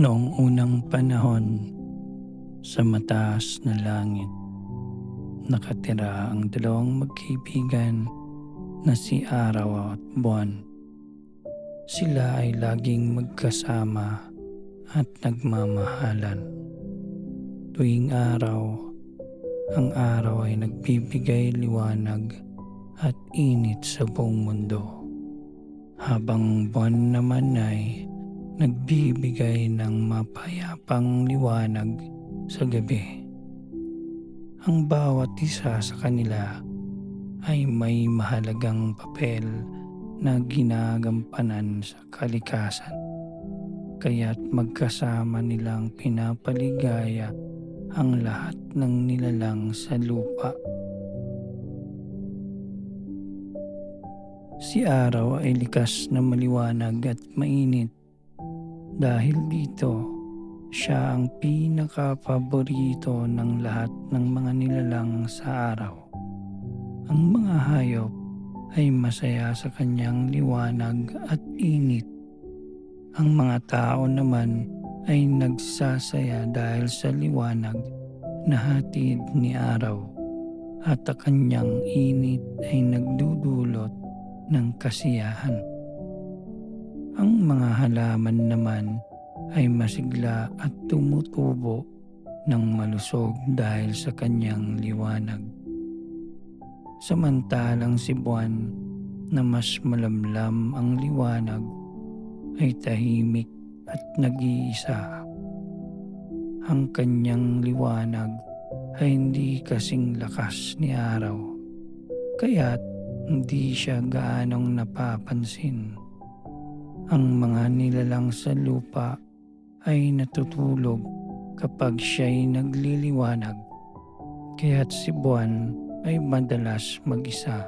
Noong unang panahon, sa mataas na langit, nakatira ang dalawang magkaibigan na si Araw at Buwan. Sila ay laging magkasama at nagmamahalan. Tuwing araw, ang araw ay nagbibigay liwanag at init sa buong mundo. Habang buwan naman ay nagbibigay ng mapayapang liwanag sa gabi. Ang bawat isa sa kanila ay may mahalagang papel na ginagampanan sa kalikasan. Kaya't magkasama nilang pinapaligaya ang lahat ng nilalang sa lupa. Si araw ay likas na maliwanag at mainit. Dahil dito, siya ang pinakapaborito ng lahat ng mga nilalang sa araw. Ang mga hayop ay masaya sa kanyang liwanag at init. Ang mga tao naman ay nagsasaya dahil sa liwanag na hatid ni araw at ang kanyang init ay nagdudulot ng kasiyahan. Ang mga halaman naman ay masigla at tumutubo ng malusog dahil sa kanyang liwanag. Samantalang si buwan na mas malamlam ang liwanag ay tahimik at nag-iisa. Ang kanyang liwanag ay hindi kasing lakas ni araw, kaya't hindi siya gaanong napapansin. Ang mga nilalang sa lupa ay natutulog kapag siya'y nagliliwanag, kaya't si buwan ay madalas mag-isa,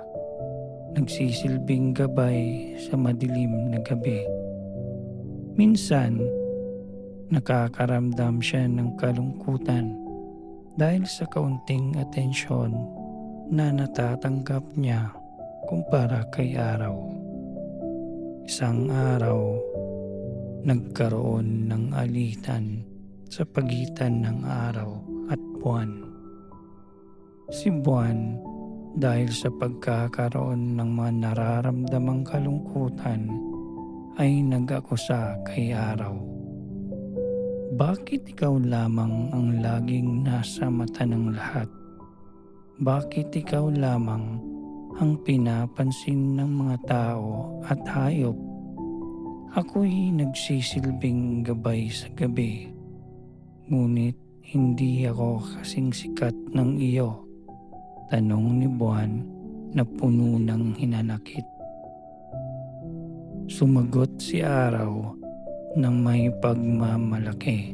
nagsisilbing gabay sa madilim na gabi. Minsan, nakakaramdam siya ng kalungkutan dahil sa kaunting atensyon na natatanggap niya kumpara kay araw. Isang araw, nagkaroon ng alitan sa pagitan ng araw at buwan. Si buwan dahil sa pagkakaroon ng mga nararamdamang kalungkutan ay nag-akusa kay araw. Bakit ikaw lamang ang laging nasa mata ng lahat? Bakit ikaw lamang ang pinapansin ng mga tao at hayop? Ako'y nagsisilbing gabay sa gabi, ngunit hindi ako kasing sikat ng iyo tanong ni Buwan na puno ng hinanakit. Sumagot si Araw ng may pagmamalaki.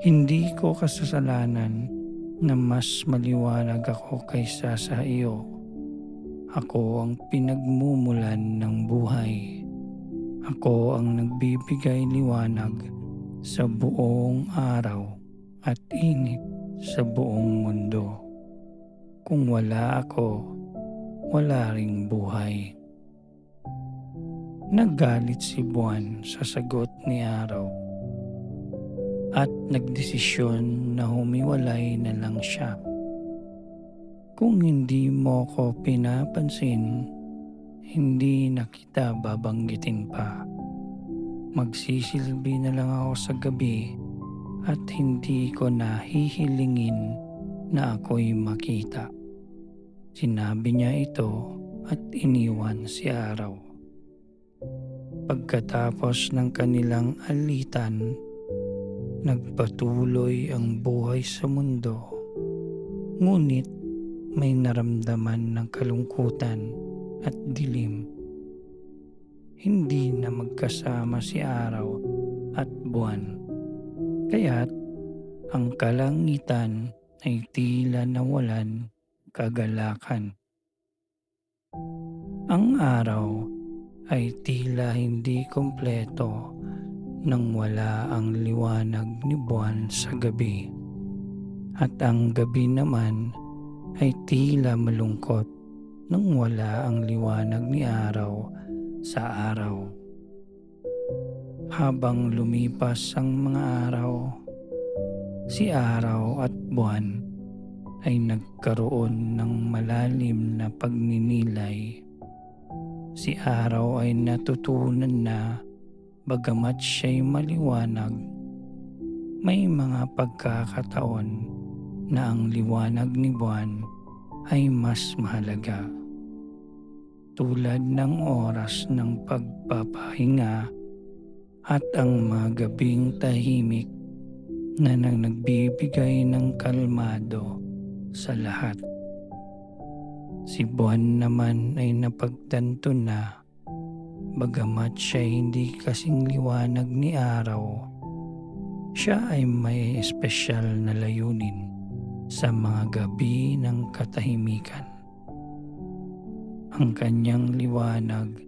Hindi ko kasasalanan na mas maliwanag ako kaysa sa iyo. Ako ang pinagmumulan ng buhay. Ako ang nagbibigay liwanag sa buong araw at init sa buong mundo. Kung wala ako, wala ring buhay. Naggalit si Buwan sa sagot ni Araw at nagdesisyon na humiwalay na lang siya. Kung hindi mo ko pinapansin, hindi na kita babanggitin pa. Magsisilbi na lang ako sa gabi at hindi ko na hihilingin na ako'y makita. Sinabi niya ito at iniwan si Araw. Pagkatapos ng kanilang alitan, nagpatuloy ang buhay sa mundo. Ngunit may naramdaman ng kalungkutan at dilim. Hindi na magkasama si Araw at Buwan. Kaya't ang kalangitan ay tila nawalan kagalakan. Ang araw ay tila hindi kompleto nang wala ang liwanag ni buwan sa gabi. At ang gabi naman ay tila malungkot nang wala ang liwanag ni araw sa araw. Habang lumipas ang mga araw, si araw at buwan ay nagkaroon ng malalim na pagninilay. Si araw ay natutunan na bagamat siya'y maliwanag, may mga pagkakataon na ang liwanag ni buwan ay mas mahalaga. Tulad ng oras ng pagpapahinga at ang mga gabing tahimik na nang nagbibigay ng kalmado sa lahat. Si Buwan naman ay napagtanto na bagamat siya hindi kasing liwanag ni araw, siya ay may espesyal na layunin sa mga gabi ng katahimikan. Ang kanyang liwanag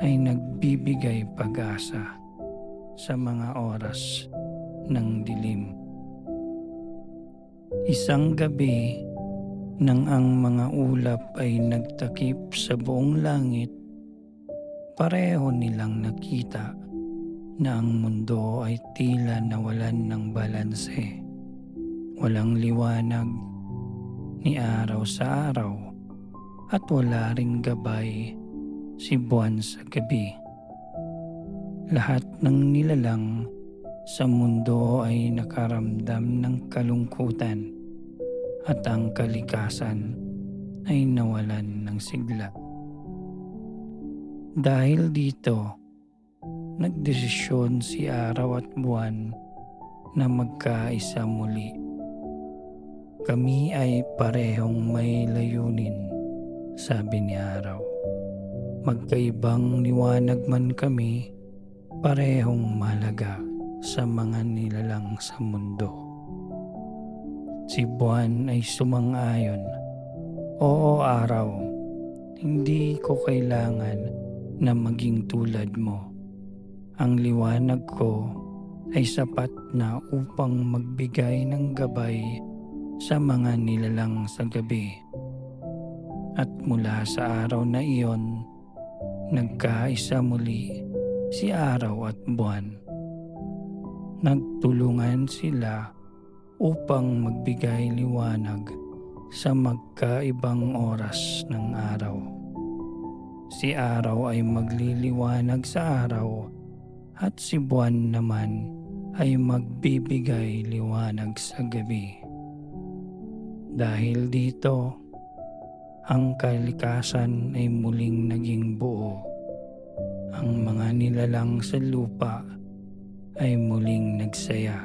ay nagbibigay pag-asa sa mga oras ng dilim. Isang gabi nang ang mga ulap ay nagtakip sa buong langit, pareho nilang nakita na ang mundo ay tila nawalan ng balanse. Walang liwanag ni araw sa araw at wala ring gabay si buwan sa gabi. Lahat ng nilalang sa mundo ay nakaramdam ng kalungkutan at ang kalikasan ay nawalan ng sigla. Dahil dito, nagdesisyon si araw at buwan na magkaisa muli. Kami ay parehong may layunin, sabi ni araw. Magkaibang liwanag man kami, parehong mahalaga sa mga nilalang sa mundo. Si Buwan ay sumang-ayon. Oo araw, hindi ko kailangan na maging tulad mo. Ang liwanag ko ay sapat na upang magbigay ng gabay sa mga nilalang sa gabi. At mula sa araw na iyon, nagkaisa muli si araw at buwan. Nagtulungan sila upang magbigay liwanag sa magkaibang oras ng araw. Si araw ay magliliwanag sa araw at si buwan naman ay magbibigay liwanag sa gabi. Dahil dito, ang kalikasan ay muling naging buo. Ang mga nilalang sa lupa ay muling nagsaya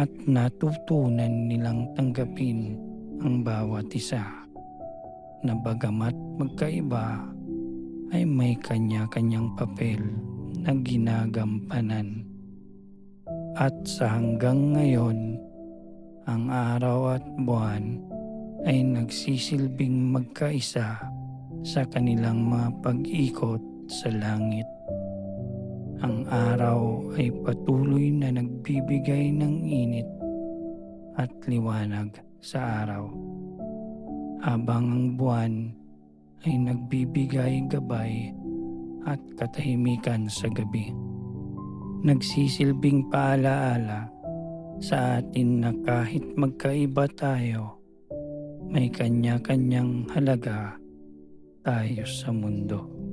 at natutunan nilang tanggapin ang bawat isa na bagamat magkaiba ay may kanya-kanyang papel na ginagampanan. At sa hanggang ngayon, ang araw at buwan ay nagsisilbing magkaisa sa kanilang mga pag-ikot sa langit. Ang araw ay patuloy na nagbibigay ng init at liwanag sa araw, habang ang buwan ay nagbibigay gabay at katahimikan sa gabi. Nagsisilbing paalaala sa atin na kahit magkaiba tayo, may kanya-kanyang halaga tayo sa mundo.